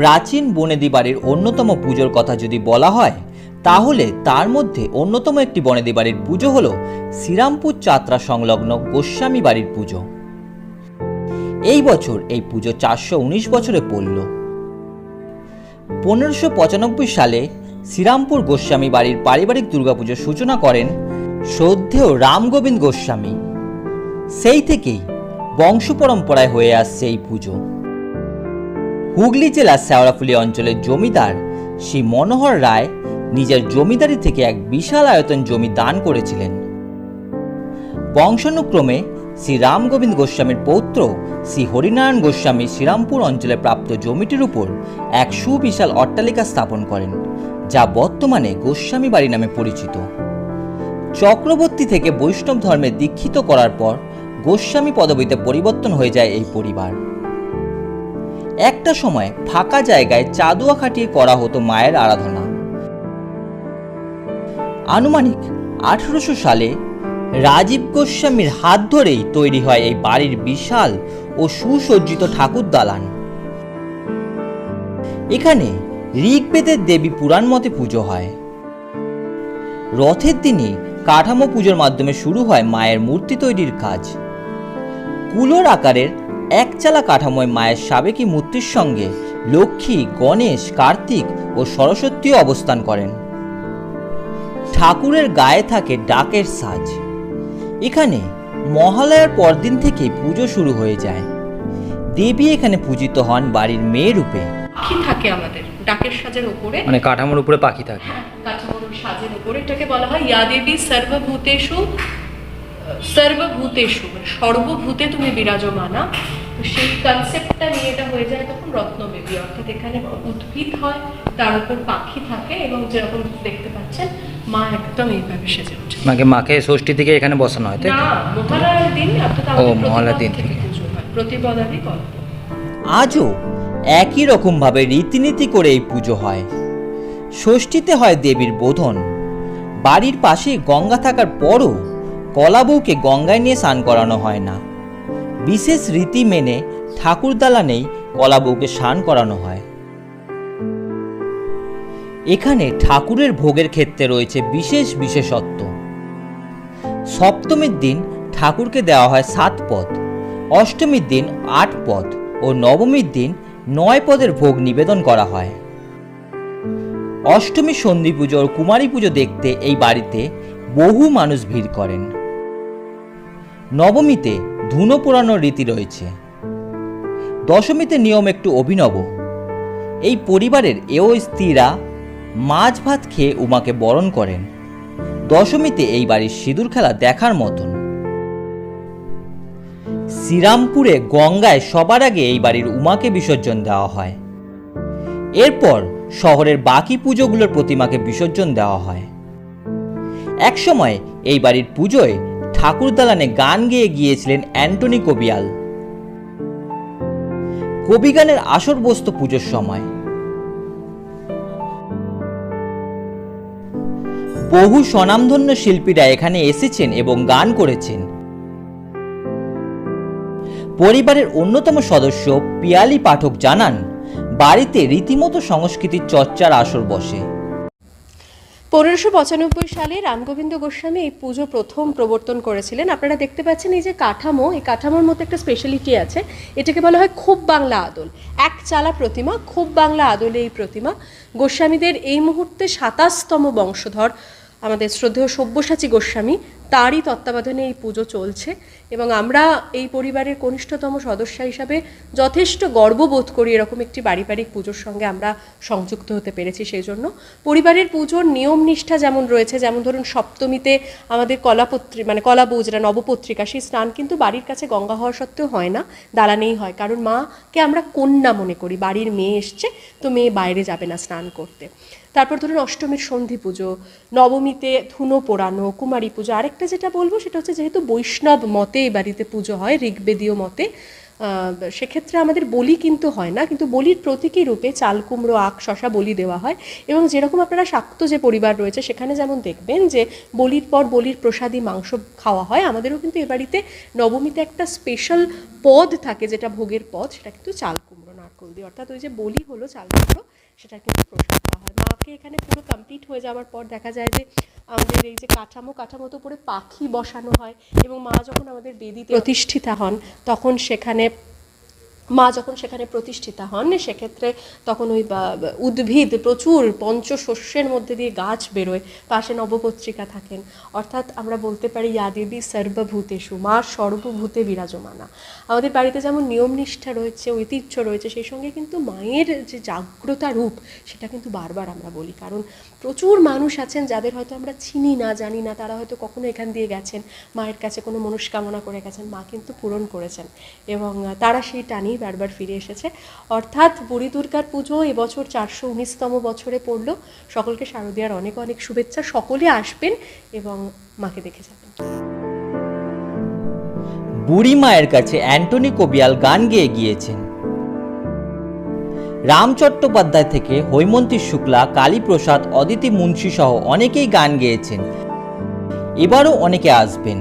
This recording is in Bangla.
প্রাচীন বনেদি বাড়ির অন্যতম পুজোর কথা যদি বলা হয়, তাহলে তার মধ্যে অন্যতম একটি বনেদি বাড়ির পুজো হল শ্রীরামপুর যাত্রা সংলগ্ন গোস্বামী বাড়ির পুজো। এই বছর এই পুজো চারশো উনিশ বছরে পড়ল। পনেরোশো পঁচানব্বই সালে শ্রীরামপুর গোস্বামী বাড়ির পারিবারিক দুর্গাপুজোর সূচনা করেন শ্রদ্ধেয় রামগোবিন্দ গোস্বামী। সেই থেকেই বংশ পরম্পরায় হয়ে আসছে এই পুজো। হুগলি জেলার শেওড়াফুলি অঞ্চলের জমিদার শ্রী মনোহর রায় নিজের জমিদারি থেকে এক বিশাল আয়তন জমি দান করেছিলেন। বংশানুক্রমে শ্রী রামগোবিন্দ গোস্বামীর পৌত্র শ্রী হরিনারায়ণ গোস্বামী শ্রীরামপুর অঞ্চলে প্রাপ্ত জমিটির উপর এক সুবিশাল অট্টালিকা স্থাপন করেন, যা বর্তমানে গোস্বামী বাড়ি নামে পরিচিত। চক্রবর্তী থেকে বৈষ্ণব ধর্মে দীক্ষিত করার পর গোস্বামী পদবীতে পরিবর্তন হয়ে যায় এই পরিবার। একটা সময় ফাঁকা জায়গায় চাদুয়া খাটিয়ে করা হতো মায়ের আরাধনা। আনুমানিক আঠারোশো সালে রাজীব গোস্বামীর হাত ধরেই তৈরি হয় এই বাড়ির বিশাল ও সুসজ্জিত ঠাকুর দালান। এখানে ঋগ্বেদের দেবী পুরাণ মতে পুজো হয়। রথের দিনই কাঠামো পুজোর মাধ্যমে শুরু হয় মায়ের মূর্তি তৈরির কাজ। কুলোর আকারের একচালা কাঠামোয় মায়ের সাবেকি মূর্তির সঙ্গে লক্ষ্মী গণেশ কার্তিক ও সরস্বতীও অবস্থান করেন। ঠাকুরের গায়ে থাকে ডাকের সাজ। এখানে মহালয়ার পরদিন থেকে পুজো শুরু হয়ে যায়। দেবী এখানে পূজিত হন বাড়ির মেয়ে রূপে। পাখি থাকে আমাদের ডাকের সাজের উপরে মানে কাঠামোর উপরে পাখি থাকে। কাঠামোর সাজের উপরে এটাকে বলা হয় ইয়া দেবী সর্বভূতেষু সর্বভূতেষু মানে সর্বভূতে তুমি বিরাজমানা তো সেই কনসেপ্টটা নিয়ে এটা হয়ে যায় তখন রত্নবেদী। অর্থাৎ এখানে উদ্ভিদ হয় তার উপর পাখি থাকে এবং যেরকম দেখতে পাচ্ছেন মা একদম এইভাবে সেজে ওঠে মাকে মাকে ষষ্ঠী থেকে এখানে বসানো হয় তাই না মহালয়ার দিন অর্থাৎ ও, মহালয়ার দিন থেকে প্রতিপদাদি গল্প আজও একই রকমভাবে রীতিনীতি করে এই পুজো হয়। ষষ্ঠীতে হয় দেবীর বোধন। বাড়ির পাশে গঙ্গা থাকার পরও কলা বউকে গঙ্গায় নিয়ে স্নান করানো হয় না। বিশেষ রীতি মেনে ঠাকুর দালানেই কলা বউকে স্নান করানো হয়। এখানে ঠাকুরের ভোগের ক্ষেত্রে রয়েছে বিশেষ বিশেষত্ব। সপ্তমীর দিন ঠাকুরকে দেওয়া হয় সাত পদ, অষ্টমীর দিন আট পদ ও নবমীর দিন নয় পদের ভোগ নিবেদন করা হয়। অষ্টমী সন্ধি পুজো ও কুমারী পুজো দেখতে এই বাড়িতে বহু মানুষ ভিড় করেন। নবমীতে ধুনো পোড়ানোর রীতি রয়েছে। দশমীতে নিয়ম একটু অভিনব। এই পরিবারের এও স্ত্রীরা মাছ ভাত খেয়ে উমাকে বরণ করেন। দশমীতে এই বাড়ির সিঁদুর খেলা দেখার মতন। শ্রীরামপুরে গঙ্গায় সবার আগে এই বাড়ির উমাকে বিসর্জন দেওয়া হয়। এরপর শহরের বাকি পুজোগুলোর প্রতিমাকে বিসর্জন দেওয়া হয়। একসময় এই বাড়ির পুজোয় ঠাকুর দালানে গান গেয়ে গিয়েছিলেন অ্যান্টনি কবিয়াল। কবিগানের আসর বস্ত পুজোর সময়। বহু স্বনামধন্য শিল্পীরা এখানে এসেছেন এবং গান করেছেন। পরিবারের অন্যতম সদস্য পিয়ালি পাঠক জানান, বাড়িতে রীতিমতো সংস্কৃতির চর্চার আসর বসে। পনেরোশো পঁচানব্বই সালে রামগোবিন্দ গোস্বামী এই পুজো প্রথম প্রবর্তন করেছিলেন। আপনারা দেখতে পাচ্ছেন এই যে কাঠামো, এই কাঠামোর মধ্যে একটা স্পেশালিটি আছে। এটাকে বলা হয় খুব বাংলা আদল। এক চালা প্রতিমা, খুব বাংলা আদলে এই প্রতিমা। গোস্বামীদের এই মুহূর্তে সাতাশতম বংশধর আমাদের শ্রদ্ধেয় সব্যসাচী গোস্বামী। তারই তত্ত্বাবধানে এই পুজো চলছে এবং আমরা এই পরিবারের কনিষ্ঠতম সদস্য হিসাবে যথেষ্ট গর্ববোধ করি এরকম একটি পারিবারিক পুজোর সঙ্গে আমরা সংযুক্ত হতে পেরেছি সেই জন্য পরিবারের পুজোর নিয়ম নিষ্ঠা যেমন রয়েছে, যেমন ধরুন সপ্তমীতে আমাদের কলাপত্রী মানে কলাবউ যেটা নবপত্রিকা, সেই স্নান কিন্তু বাড়ির কাছে গঙ্গা হওয়া সত্ত্বেও হয় না, দালানেই হয়। কারণ মাকে আমরা কন্যা মনে করি, বাড়ির মেয়ে এসছে, তো মেয়ে বাইরে যাবে না স্নান করতে। তারপর ধরুন অষ্টমীর সন্ধি পুজো, নবমীতে ধুনো পোড়ানো, কুমারী পুজো। আরেকটা যেটা বলব সেটা হচ্ছে যেহেতু বৈষ্ণব মতে এই বাড়িতে পুজো হয়, ঋগ্বেদীয় মতে সেক্ষেত্রে আমাদের বলি কিন্তু হয় না, কিন্তু বলির প্রতীকী রূপে চাল, কুমড়ো, আখ শশা বলি দেওয়া হয় এবং যেরকম আপনারা শাক্ত যে পরিবার রয়েছে সেখানে যেমন দেখবেন যে বলির পর বলির প্রসাদী মাংস খাওয়া হয়, আমাদেরও কিন্তু এ বাড়িতে নবমীতে একটা স্পেশাল পদ থাকে যেটা ভোগের পদ, সেটা কিন্তু চাল, কুমড়ো, নারকল দিয়ে। অর্থাৎ ওই যে বলি হলো চালচক্র সেটা কিন্তু প্রসাদ। এখানে পুরো কমপ্লিট হয়ে যাওয়ার পর দেখা যায় যে আমাদের এই যে কাঠামো কাঠামোতে উপরে পাখি বসানো হয় এবং মা যখন আমাদের বেদিতে প্রতিষ্ঠিতা হন তখন সেখানে মা যখন সেখানে প্রতিষ্ঠিতা হন, সেক্ষেত্রে তখন ওই উদ্ভিদ প্রচুর পঞ্চশস্যের মধ্যে দিয়ে গাছ বেরোয়, পাশে নবপত্রিকা থাকেন। অর্থাৎ আমরা বলতে পারি, ইয়া দেবী সর্বভূতেষু, মা সর্বভূতে বিরাজমানা। আমাদের বাড়িতে যেমন নিয়ম নিষ্ঠা রয়েছে, ঐতিহ্য রয়েছে, সেই সঙ্গে কিন্তু মায়ের যে জাগ্রতা রূপ, সেটা কিন্তু বারবার আমরা বলি। কারণ প্রচুর মানুষ আছেন যাদের হয়তো আমরা চিনি না, জানি না, তারা হয়তো কখনো এখান দিয়ে গেছেন, মায়ের কাছে কোনো মনস্কামনা করে গেছেন, মা কিন্তু পূরণ করেছেন। এবং তারা সেই টানেই বারবার ফিরে এসেছে। অর্থাৎ বুড়ি দুর্গার পুজো এবছর চারশো উনিশতম বছরে পড়ল। সকলকে শারদীয়ার অনেক অনেক শুভেচ্ছা। সকলে আসবেন এবং মাকে দেখে যাবেন। বুড়ি মায়ের কাছে অ্যান্টনি কবিয়াল গান গেয়ে গিয়েছেন। রাম চট্টোপাধ্যায় থেকে হৈমন্তী শুক্লা, কালীপ্রসাদ, অদিতি মুন্সি সহ অনেকেই গান গেয়েছেন। এবারও অনেকে আসবেন।